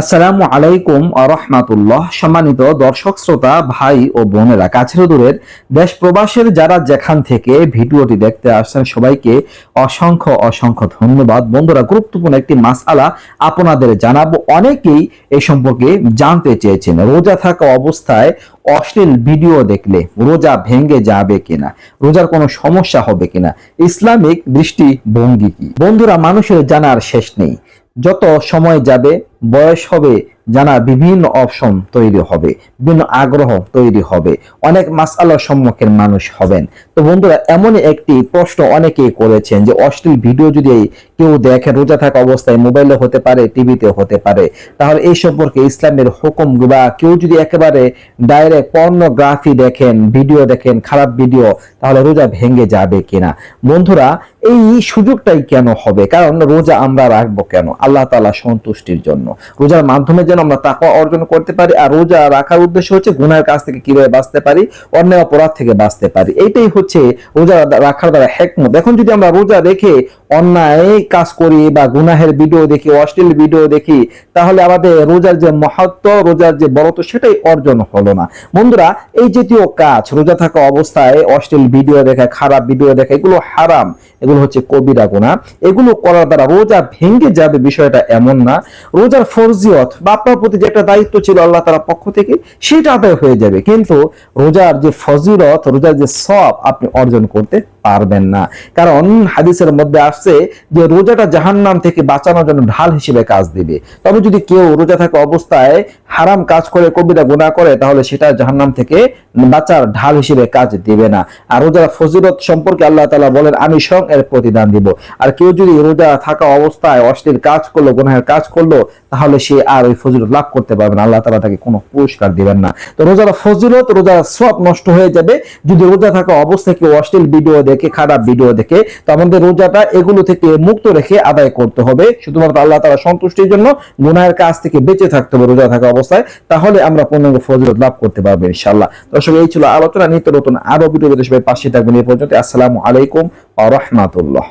আসসালামু আলাইকুম রহমাতুল্লাহ। সম্মানিত দর্শক, শ্রোতা, ভাই ও বোনেরা, কাছের দূরের দেশ প্রবাসের যারা যেখান থেকে ভিডিওটি দেখতে আসছেন, সবাইকে অসংখ্য অসংখ্য ধন্যবাদ। বন্ধুরা, গুরুত্বপূর্ণ একটি মাসআলা আপনাদের জানাব। অনেকেই এ সম্পর্কে জানতে চেয়েছেন, রোজা থাকা অবস্থায় অশ্লীল ভিডিও দেখলে রোজা ভেঙে যাবে কিনা, রোজার কোনো সমস্যা হবে কিনা, ইসলামিক দৃষ্টিভঙ্গি কি? বন্ধুরা, মানুষের জানার শেষ নেই। যত সময় যাবে, বয়স হবে জানার বিভিন্ন অপশন তৈরি হবে, বিভিন্ন আগ্রহ তৈরি হবে, অনেক মাসালার সম্মুখীন মানুষ হবেন। তো বন্ধুরা, এমনই একটি প্রশ্ন অনেকেই করেছেন যে, অশ্লীল ভিডিও যদি কেউ দেখে, রোজা থাকা অবস্থায় মোবাইলে হতে পারে, টিভিতে হতে পারে, তাহলে এই সম্পর্কে ইসলামের হুকুম বা কেউ যদি একেবারে ডাইরেক্ট পর্নোগ্রাফি দেখেন ভিডিও দেখেন, খারাপ ভিডিও তাহলে রোজা ভেঙে যাবে কিনা? বন্ধুরা এই সুযোগটাই কেন হবে? কারণ রোজা আমরা রাখব কেন? আল্লাহ তাআলা সন্তুষ্টির জন্য। রোজার মাধ্যমে যেন আমরা তাকওয়া অর্জন করতে পারি আর রোজা রাখার উদ্দেশ্য হচ্ছে গুনার কাছ থেকে কীভাবে বাঁচতে পারি অন্যায় অপরাধ থেকে বাঁচতে পারি। এইটাই হচ্ছে রোজা রাখার দ্বারা হেকমত। এখন যদি আমরা রোজা রেখে অন্যায় কাজ করি বা গুনাহের ভিডিও দেখি, অশ্লীল ভিডিও দেখি, তাহলে আমাদের রোজার যে মহত্ব, রোজার যে বড়ত্ব সেটাই অর্জন হলো না। বন্ধুরা, এই জাতীয় কাজ, রোজা থাকা অবস্থায় অশ্লীল ভিডিও দেখা, খারাপ ভিডিও দেখা, এগুলো হারাম। এগুলো হচ্ছে কবিরা গুণা এগুলো করার দ্বারা রোজা ভেঙে যাবে বিষয়টা এমন না। রোজার ফরজিয়ত বা আপনার প্রতি যে একটা দায়িত্ব ছিল আল্লাহ তাআলার পক্ষ থেকে, সেটা আদায় হয়ে যাবে। কিন্তু রোজার যে ফজিলত, রোজার যে সব আপনি অর্জন করতে পারবেন না। কারণ হাদিসের মধ্যে আসছে যে রোজাটা জাহান্নাম থেকে বাঁচানোর জন্য ঢাল হিসেবে কাজ দিবে। তবে যদি কেউ রোজা থাকা অবস্থায় হারাম কাজ করে, কবিরা গুণা করে, তাহলে সেটা জাহান্নাম থেকে বাঁচার ঢাল হিসেবে কাজ দিবে না। আর রোজার ফজিলত সম্পর্কে আল্লাহ তালা বলেন, আমি স্বয়ং এর প্রতিদান দিব। আর কেউ যদি রোজা থাকা অবস্থায় অশ্লীল কাজ করল, গুনাহের কাজ করল, তাহলে সে আর ওই ফজিলত লাভ করতে পারবে না। আল্লাহ তাআলা তাকে কোনো পুরস্কার দিবেন না। তো রোজার ফজিলত, রোজার সব নষ্ট হয়ে যাবে। যদি রোজা থাকা অবস্থায় কেউ অশ্লীল ভিডিও দেখে, খারাপ ভিডিও দেখে, তো আমাদের রোজাটা এগুলো থেকে মুক্ত রেখে আদায় করতে হবে। শুধুমাত্র আল্লাহ তাআলা সন্তুষ্টির জন্য গুনাহের কাজ থেকে বেঁচে থাকতে হবে রোজা থাকা অবস্থায়। তাহলে আমরা পূর্ণাঙ্গ ফজিলত লাভ করতে পারব ইনশাআল্লাহ। দর্শক, এই ছিল আলোচনা। নিত্য নতুন আরও ভিডিও সবাই পাশে থাকবেন। এই পর্যন্ত আসসালামু আলাইকুম আ রাহমাতুল্লাহ।